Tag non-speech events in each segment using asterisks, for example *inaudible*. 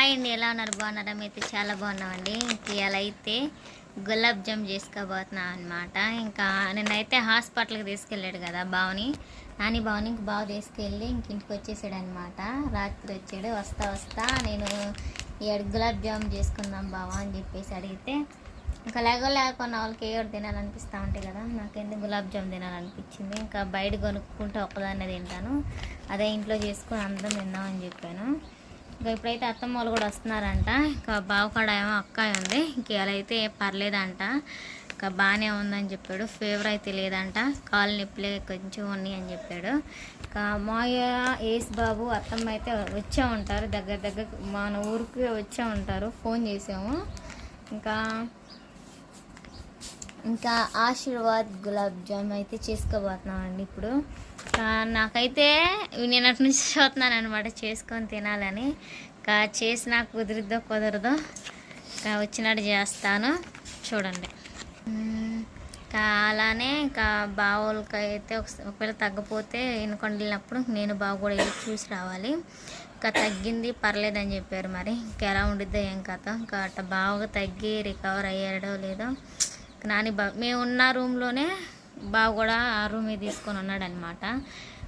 Hi అండి ఎలా ఉన్నారు? బాగున్నారా? మీతో చాలా బాగున్నామండి. ఇంక ఇలా అయితే గులాబ్ జామ్ చేసుకోబోతున్నాం అనమాట ఇంకా నేనైతే హాస్పిటల్కి తీసుకెళ్ళాడు కదా బావుని నాని బావుని ఇంక బావ తీసుకెళ్ళి ఇంక ఇంటికి వచ్చేసాడు అనమాట రాత్రి వచ్చాడు వస్తా వస్తా నేను ఏడు గులాబ్ జామ్ చేసుకుందాం బావా అని చెప్పేసి అడిగితే ఇంకా లేక లేకుండా వాళ్ళకి ఏ ఒకటి తినాలనిపిస్తూ ఉంటాయి కదా నాకెందుకు గులాబ్ జామ్ తినాలనిపించింది. ఇంకా బయట కొనుక్కుంటే ఒక్కదాన్నే తింటాను. అదే ఇంట్లో చేసుకుని అందరం తిందామని చెప్పాను. ఇంకా ఇప్పుడైతే అత్తమ్మ వాళ్ళు కూడా వస్తున్నారంట. ఇంకా బావకాడ ఏమో అక్కాయి ఉంది. ఇంకేలైతే అయితే పర్లేదంట. ఇంకా బాగానే ఉందని చెప్పాడు. ఫీవర్ అయితే లేదంట. కాలు నొప్పులే కొంచెం ఉన్నాయి అని చెప్పాడు. ఇంకా మాయ ఏస్ బాబు అత్తమ్మ అయితే వచ్చే ఉంటారు. దగ్గర దగ్గర మన ఊరికి వచ్చే ఉంటారు. ఫోన్ చేసాము. ఇంకా ఇంకా ఆశీర్వాద్ గులాబ్ జామ్ అయితే చేసుకోబోతున్నామండి ఇప్పుడు. నాకైతే నేను అటు నుంచి చూస్తున్నాను అనమాట చేసుకొని తినాలని. ఇంకా చేసినా కుదిరిద్దో కుదరదో ఇంకా వచ్చినట్టు చేస్తాను. చూడండి. ఇంకా అలానే ఇంకా బావోళ్ళకి అయితే ఒకవేళ తగ్గపోతే ఎన్నుకొని వెళ్ళినప్పుడు నేను బావ కూడా వెళ్ళి చూసి రావాలి. ఇంకా తగ్గింది పర్లేదని చెప్పారు మరి. ఇంకా ఎలా ఉండిద్దో ఏం కథ. ఇంకా అట్ట బాగా తగ్గి రికవర్ అయ్యాడో లేదో నాని బా మేము ఉన్న రూమ్లోనే బావ కూడా ఆ రూమే తీసుకొని ఉన్నాడు అనమాట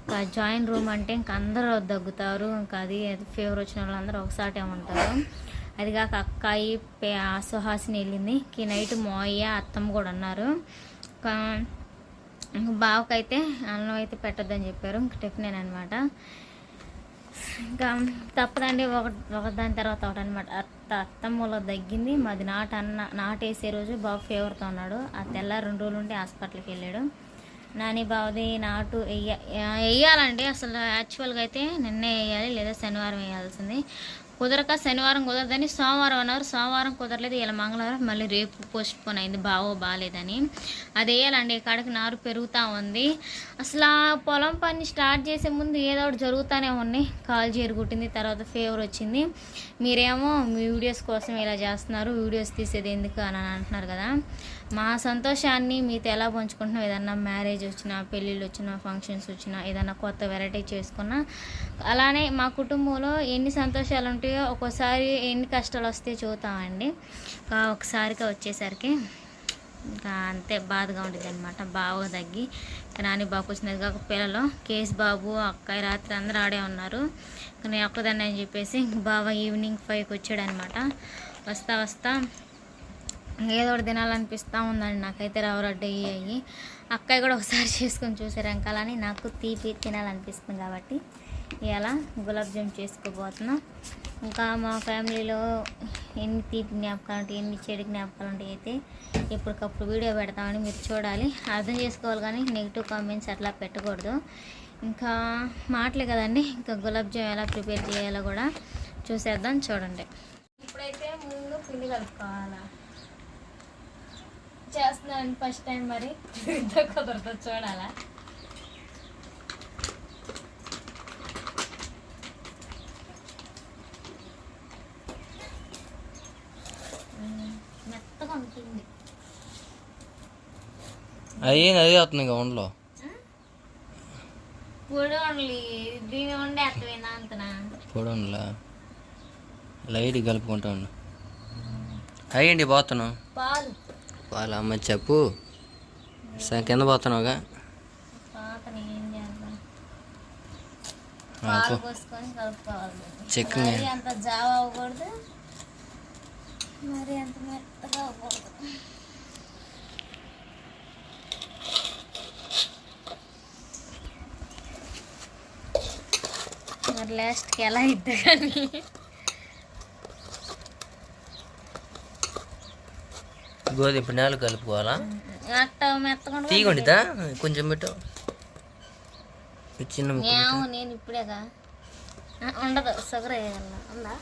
ఇంకా జాయిన్ రూమ్ అంటే ఇంక అందరూ దగ్గుతారు. ఇంకా అది ఫీవర్ వచ్చిన వాళ్ళందరూ ఒకసారి ఉంటారు. అది కాక అక్కాయి పే సుహాసిని వెళ్ళింది. ఈ నైట్ మోయ్య అత్తమ్మ కూడా ఉన్నారు. ఇంకా బావకైతే అన్నం అయితే పెట్టొద్దని చెప్పారు. ఇంక టిఫిన్ అనమాట ఇంకా తప్పదండి ఒక ఒకదాని తర్వాత ఒకటి అనమాట అత్త అత్తమ్మలో తగ్గింది మాది నాటు అన్న నాటేసే రోజు బాబు ఫీవర్తో ఉన్నాడు. ఆ తెల్ల రెండు రోజులు ఉండి హాస్పిటల్కి వెళ్ళాడు. నాని బావది నాటు వెయ్య వేయాలండి అసలు యాక్చువల్గా అయితే నిన్నే వేయాలి లేదా శనివారం వేయాల్సింది కుదరక శనివారం కుదరదని సోమవారం అన్నారు. సోమవారం కుదరలేదు. ఇలా మంగళవారం మళ్ళీ రేపు పోస్ట్ పోన్ అయింది. బావో బాగాలేదని అది వేయాలండి. కాడికి నారు పెరుగుతూ ఉంది. అసలు ఆ పొలం పని స్టార్ట్ చేసే ముందు ఏదో ఒకటి జరుగుతూనే ఉన్నాయి. కాలు చేరుకుంటుంది తర్వాత ఫేవర్ వచ్చింది. మీరేమో మీ వీడియోస్ కోసం ఇలా చేస్తున్నారు. వీడియోస్ తీసేది ఎందుకు అని అంటున్నారు కదా. మా సంతోషాన్ని మీతో ఎలా పంచుకుంటున్నాం ఏదన్నా మ్యారేజ్ వచ్చినా పెళ్ళిళ్ళు వచ్చినా ఫంక్షన్స్ వచ్చినా ఏదన్నా కొత్త వెరైటీ చేసుకున్నా అలానే మా కుటుంబంలో ఎన్ని సంతోషాలు ఉంటాయి ఒక్కోసారి ఎన్ని కష్టాలు వస్తే చూస్తామండి ఒకసారిగా వచ్చేసరికి ఇంకా అంతే బాధగా ఉంటుంది అనమాట బాగా తగ్గి నాని బాబు వచ్చినది కాక పిల్లలు కేసు బాబు అక్కాయి రాత్రి అందరూ ఆడే ఉన్నారు. నేను ఒక్కదాన్ని అని చెప్పేసి బాబా ఈవినింగ్ ఫైవ్కి వచ్చాడు అనమాట వస్తా వస్తా ఏదో ఒకటి తినాలనిపిస్తూ ఉందండి. నాకైతే రవ్వ రొట్టె అయ్యి. అక్కయ్య కూడా ఒకసారి చేసుకొని చూసారు అంకాలని నాకు తీపి తినాలనిపిస్తుంది కాబట్టి ఇలా గులాబ్ జామ్ చేసుకోబోతున్నాం. ఇంకా మా ఫ్యామిలీలో ఎన్ని తీపి జ్ఞాపకాలు ఉంటాయి ఎన్ని చెడు జ్ఞాపకాలు ఉంటాయి అయితే ఎప్పటికప్పుడు వీడియో పెడతామని మీరు చూడాలి. అర్థం చేసుకోవాలి కానీ నెగిటివ్ కామెంట్స్ అట్లా పెట్టకూడదు. ఇంకా మాటలే కదండి ఇంకా గులాబ్ జామ్ ఎలా ప్రిపేర్ చేయాలో కూడా చూసేద్దాం చూడండి. ఇప్పుడైతే ముందు పిండి కలుపుకోవాలా? చేస్తున్నాను ఫస్ట్ టైం మరి. *laughs* కుదరదు చూడాలా మ్మ్. మెత్తగా ఉంటుంది అది అదే వస్తుంది ఇంకా ఉండలో లైట్ కలుపుకుంటా ఉండు. అయ్యండి పోతున్నావు? పాలు. అమ్మ చెప్పు. కింద పోతున్నావుగా? చికెన్ మరి అంత మెత్తగా మరి లాస్ట్కి ఎలా ఇద్దా కానీ. గోధుమ పిండాలు కలుపుకోవాలా? అట్ట మెత్తగా తీయకుండిదా కొంచెం పెట్టు. చిన్న నేను ఇప్పుడేగా. ఉండదు షుగర్ వేయగలను ఉందా?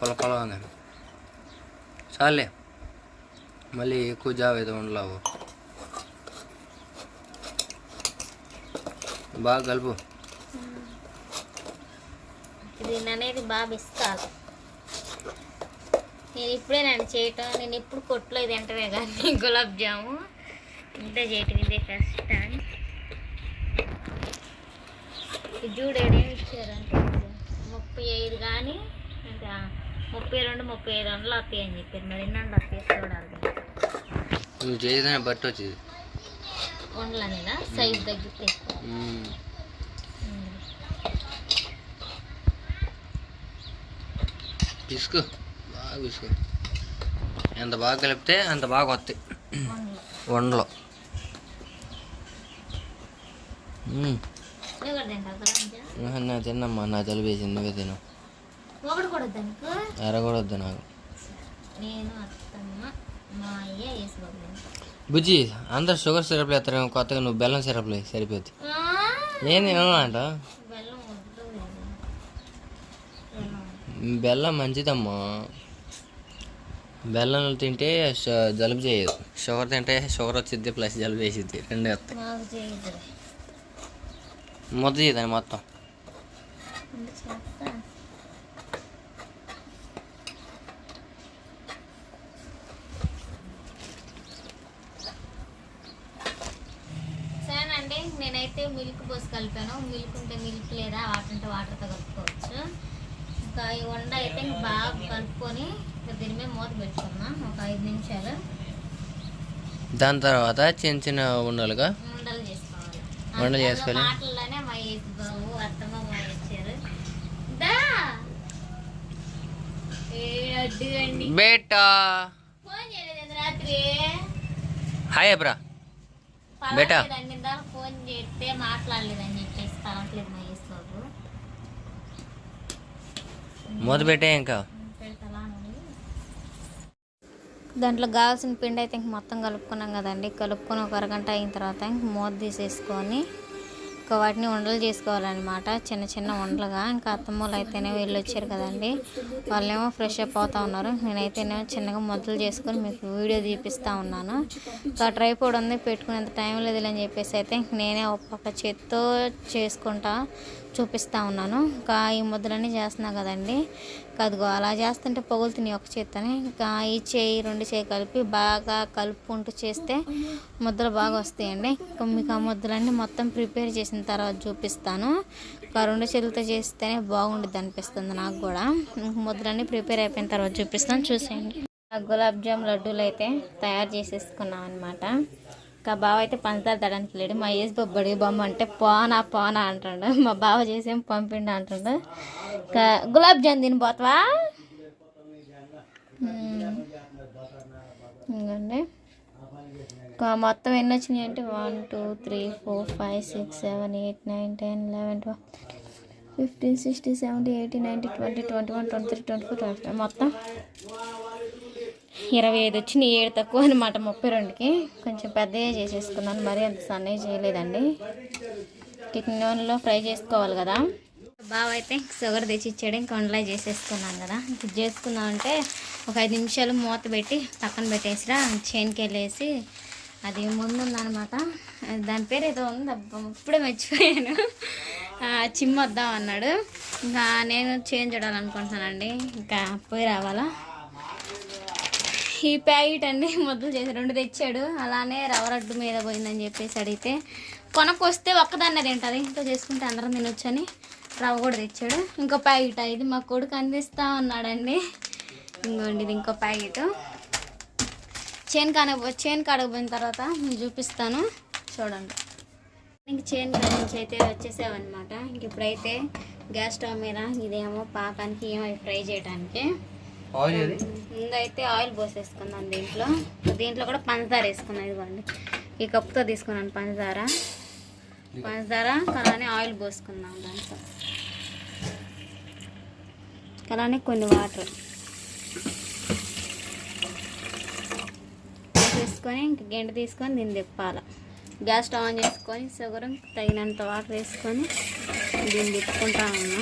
పొల పొల చాలే మళ్ళీ ఎక్కువ జావ అయితే ఉండలేవు. బాగా కలుపు. దీని అనేది బాగా ఇస్తాను నేను ఇప్పుడే నన్ను చేయటం నేను ఎప్పుడు కొట్లో ఇది అంటే కానీ *laughs* గులాబ్ జాము ఇంత చేయటం ఇదే ఫస్ట్ టైం ఇచ్చారు ఇచ్చారంటే ముప్పై ఐదు కానీ అంటే ముప్పై రెండు ముప్పై ఐదు వందలు వస్తాయి అని చెప్పారు. మరి ఎన్నండి వందలు చూడాలి. నువ్వు చేసేదాన్ని బట్టి వచ్చింది. సైజ్ తగ్గితే. పిసుకు. బాగా పిసుకు. ఎంత బాగా కలిపితే అంత బాగా వస్తాయి. వండలు నా తిన్నమ్మా నా జలుబు వేసింది నువ్వే తిను వద్దు నాకు? నేను బుజ్జి అందరు షుగర్ సిరప్లు వేస్తారు కొత్తగా నువ్వు బెల్లం సిరప్లు వేయి, సరిపోద్ది. ఏంది ఏమంట బెల్లం మంచిదమ్మా. బెల్లం తింటే జలుబు చేయదు. షుగర్ తింటే షుగర్ వచ్చింది ప్లస్ జలుబు వేసిద్ది రెండు వస్తాయి. మాకు చేయదు ముద్ద చేయదని మొత్తం ఉండు చేస్తా సరేనండి నేనైతే మిల్క్ పోసి కలిపాను. మిల్క్ ఉంటే మిల్క్ లేదా వాటర్ ఉంటే వాటర్తో కలుపుకోవచ్చు. ఇంకా ఈ వండ అయితే బాగా కలుపుకొని దీని మీద మూత పెట్టుకుందాం ఒక ఐదు నిమిషాలు. దాని తర్వాత చిన్న చిన్న ఉండలుగా? ఉండలు చేసుకోవాలి. ఉండలు అందులో చేసుకోవాలి. మాటల్లోనే మా బాబు అత్తమ్మ మా ఇచ్చారు. దా! ఏ అడ్డు అండి. బేటా! ఫోన్ చేయలేదు రాత్రి. హాయ్ అబ్రా. బేటా. ఫోన్ చేస్తే మాట్లాడలేదని చెప్పేసి పలవట్లేదు మా ఏసు బాబు. మూత పెట్టే ఇంకా. దాంట్లో కావాల్సిన పిండి అయితే ఇంక మొత్తం కలుపుకున్నాం కదండి. కలుపుకొని ఒక అరగంట అయిన తర్వాత ఇంక మూత తీసేసుకొని ఇంకా వాటిని ఉండలు చేసుకోవాలన్నమాట. చిన్న చిన్న ఉండలుగా ఇంకా అత్తమ్మలు అయితేనే వీళ్ళు వచ్చారు కదండి. వాళ్ళేమో ఫ్రెష్ అప్ అవుతా ఉన్నారు. నేనైతేనేమో చిన్నగా మొదలు చేసుకొని మీకు వీడియో తీపిస్తూ ఉన్నాను. ఇంకా ట్రైపోడ్ ఉంది. పెట్టుకునేంత టైం లేదు అని చెప్పేసి అయితే నేనే ఒక పక్క చేత్తో చేసుకుంటా. చూపిస్తూ ఉన్నాను. ఇంకా ఈ ముద్దలన్నీ చేస్తున్నా కదండి. కదిగో అలా చేస్తుంటే పగులుతుంది ఒక చేత్తని. ఇంకా ఈ చేయి రెండు చేయి కలిపి బాగా కలుపుకుంటూ చేస్తే ముద్దలు బాగా వస్తాయండి. ఇంకా మీకు ఆ ముద్దలన్నీ మొత్తం ప్రిపేర్ చేసిన తర్వాత చూపిస్తాను. ఇంకా రెండు చేతులతో చేస్తేనే బాగుంటుంది అనిపిస్తుంది నాకు కూడా. ముద్దలన్నీ ప్రిపేర్ అయిపోయిన తర్వాత చూపిస్తాను. చూసేయండి. ఆ గులాబ్ జామ్ లడ్డూలు అయితే తయారు చేసేసుకున్నాం అనమాట ఇంకా బావ అయితే పంచదార తడానికి లేడు. మా ఏజ్ బొబ్బడి బొమ్మ అంటే పోనా పోనా అంటాడు. మా బావ చేసేం పంపిండు అంటాడు. ఇంకా గులాబ్ జామ్ తిని పోతావా? ఇంకండి ఇంకా మొత్తం ఎన్ని వచ్చినాయి అంటే one two three four five six seven eight nine ten eleven twelve fifteen sixty seventy eighty ninety twenty twenty one twenty three twenty four twenty five మొత్తం. ఇరవై ఐదు వచ్చింది ఏడు తక్కువ అనమాట ముప్పై రెండుకి. కొంచెం పెద్దగా చేసేసుకున్నాను మరీ అంత సన్నగా చేయలేదండి. టిఫిన్ నూనెలో ఫ్రై చేసుకోవాలి కదా. బావ అయితే షుగర్ తెచ్చి ఇచ్చాడు ఇంకా వండలా చేసేసుకున్నాను కదా. ఇంక ఇది ఒక ఐదు నిమిషాలు మూత పెట్టి పక్కన పెట్టేసిరా చేనికి వెళ్ళేసి అది ముందుందనమాట దాని పేరు ఏదో ఉంది అబ్బా, ఇప్పుడే మర్చిపోయాను. చిమ్మొద్దాం అన్నాడు. ఇంకా నేను చేంజ్ చూడాలనుకుంటున్నానండి. ఇంకా పోయి రావాలా? ఈ ప్యాకెట్ అండి ముద్దలు చేసి రెండు తెచ్చాడు. అలానే రవరడ్డు మీద పోయిందని చెప్పేసి అడిగితే కొనకొస్తే ఒక్కదాన్నే తింటుంది. ఇంట్లో చేసుకుంటే అందరం తినొచ్చని రవ్వ కూడా తెచ్చాడు. ఇంకో ప్యాకెట్ ఇది మా కొడుకు అందిస్తా ఉన్నాడండి. ఇంకోండి ఇది ఇంకో ప్యాకెట్. చేను కాన చేను కాడకపోయిన తర్వాత నేను చూపిస్తాను. చూడండి. ఇంక చేను కాడ నుంచి అయితే వచ్చేసావన్నమాట ఇంక ఇప్పుడైతే గ్యాస్ స్టవ్ మీద ఇదేమో పాకానికి ఏమో ఫ్రై చేయడానికి ముందైతే ఆయిల్ పోసేసుకున్నాను దీంట్లో. దీంట్లో కూడా పంచదార వేసుకున్నాను ఇదిగోండి. ఈ కప్పుతో తీసుకున్నాను పంచదార. పంచదార అలానే ఆయిల్ పోసుకున్నాం దాంట్లో. అలానే కొన్ని వాటర్. వేసుకొని ఇంక గంట తీసుకొని దీన్ని తిప్పాలి. గ్యాస్ స్టవ్ ఆన్ చేసుకొని షుగర్ తగినంత వాటర్ వేసుకొని దీన్ని తిప్పుకుంటా ఉన్నా.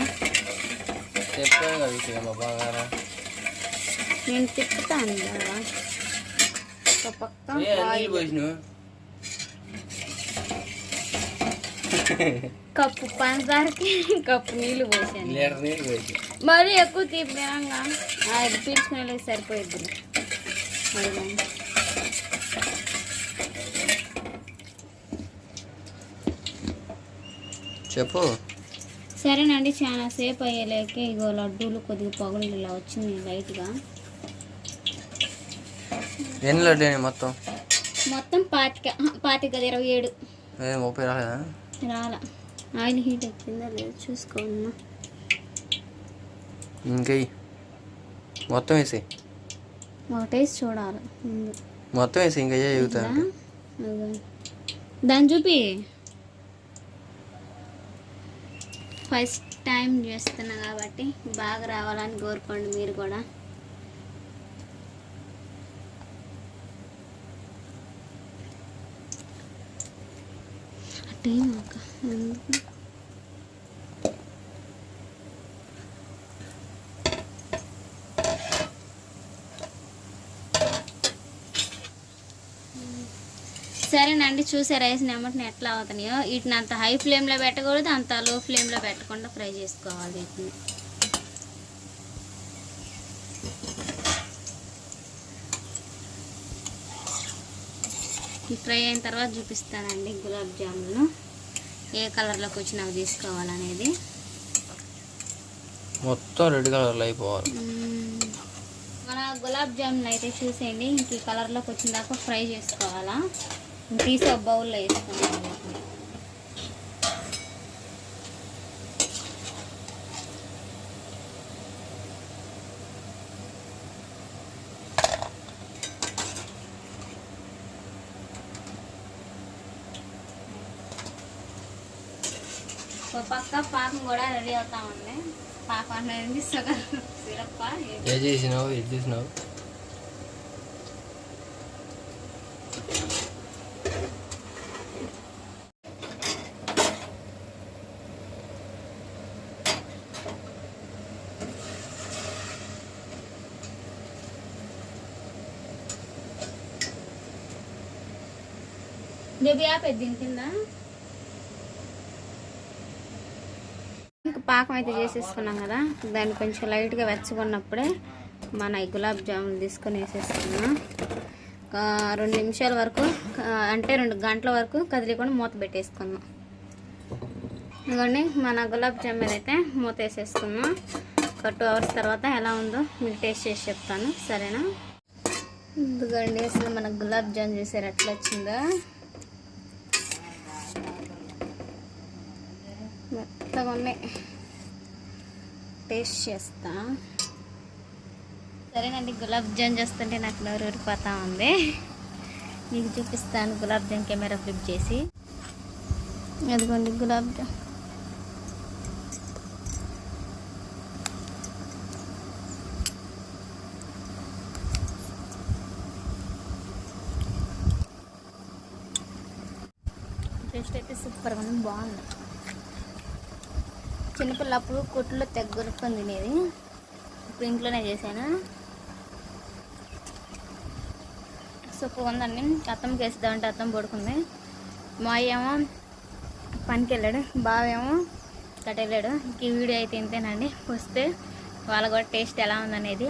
నేను తిప్పుతాను కదా. ఒక పక్క కప్పు పంచదారకి కప్పు నీళ్ళు పోసాను. మరీ ఎక్కువ తీపి తినంగా అది పీల్చుకునే సరిపోయిద్ది. అదిగో. చెప్పు. సరేనండి చాలా సేపు అయ్యేలేక ఇగో లడ్డూలు కొద్దిగా పొగలు ఇలా వచ్చింది లైట్గా. ఎన్ని లడ్డు మొత్తం? మొత్తం పాతిక పాతిక ఇరవై ఏడు. ఏ రాలేదా? రాలా. ఆయిల్ హీట్ ఎక్కిందా లేదు చూసుకోమ్మా ఇంకెయ్యి మొత్తం వేసి ఒకటేసి చూడాలి ముందు. మొత్తం వేసి ఇంకా అదిగో. దాన్ని చూపి. ఫస్ట్ టైం చేస్తున్నా కాబట్టి బాగా రావాలని కోరుకోండి మీరు కూడా. టైం ఒక ఎందుకు సరేనండి చూసే రైస్ నెమ్మటిని ఎట్లా అవుతున్నాయో? వీటిని అంత హై ఫ్లేమ్లో పెట్టకూడదు అంత లో ఫ్లేమ్లో పెట్టకుండా ఫ్రై చేసుకోవాలి వీటిని. ఫ్రై అయిన తర్వాత చూపిస్తానండి గులాబ్ జాములు ఏ కలర్లోకి వచ్చినావి తీసుకోవాలనేది. మొత్తం రెడ్ కలర్లో అయిపోవాలి. మన గులాబ్ జామున్ అయితే చూసేయండి. ఇంక ఈ కలర్లోకి వచ్చిన దాకా ఫ్రై చేసుకోవాలా. తీసి ఒక బౌల్లో వేసుకోవాలి. ఒక పక్క పాకం కూడా రెడీ అవుతా ఉంది పాకం అనేది షుగర్ సిరప్ ఏ చేసినావు? ఇది చేసినావు? పెద్ద కింద? ఇంకా పాకం అయితే చేసేసుకున్నాం కదా. దాన్ని కొంచెం లైట్గా వెచ్చగొన్నప్పుడే మన ఈ గులాబ్ జామున్ తీసుకొని వేసేసుకున్నాం. ఒక రెండు నిమిషాల వరకు అంటే రెండు గంటల వరకు కదిలికుండా మూత పెట్టేసుకున్నాం. ఇదిగోండి మన గులాబ్ జామున్ అయితే మూత వేసేసుకున్నాం. ఒక టూ అవర్స్ తర్వాత ఎలా ఉందో మీకు టేస్ట్ చేసి చెప్తాను. సరేనా? ఇదిగోండి అసలు మన గులాబ్ జామ్ చూసారు ఎట్లా వచ్చిందో? మెత్తగా ఉన్నాయి. టేస్ట్ చేస్తా. సరేనండి గులాబ్ జామ్ చేస్తుంటే నాకు నోరు ఊరిపోతా ఉంది. మీకు చూపిస్తాను గులాబ్ జామ్ కెమెరా ఫ్లిప్ చేసి. అదిగోండి గులాబ్ జామ్. టేస్ట్ అయితే సూపర్గా ఉంది బాగుంది. చిన్నపిల్ల అప్పుడు కొట్టులో తెగ్గొరుకొని తినేది. ఇప్పుడు ఇంట్లోనే చేశాను. సూపర్ ఉందండి అత్తం వేసిద్దామంటే అత్తం పడుకుంది. మా అయ్యేమో పనికి వెళ్ళాడు బావేమో కట్ వెళ్ళాడు ఇంక ఈ వీడియో అయితే ఇంతేనండి. వస్తే వాళ్ళ కూడా టేస్ట్ ఎలా ఉందనేది.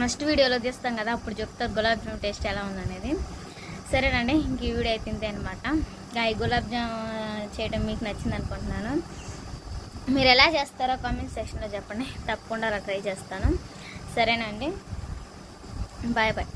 నెక్స్ట్ వీడియోలో తీస్తాం కదా అప్పుడు చెప్తారు గులాబ్ జామ్ టేస్ట్ ఎలా ఉందనేది. సరేనండి ఇంక ఈ వీడియో అయితే ఇంతే అనమాట ఈ గులాబ్ జామ్ చేయడం మీకు నచ్చింది అనుకుంటున్నాను. మీరు ఎలా చేస్తారో కామెంట్ సెక్షన్లో చెప్పండి. తప్పకుండా అలా ట్రై చేస్తాను. సరేనండి. Bye bye.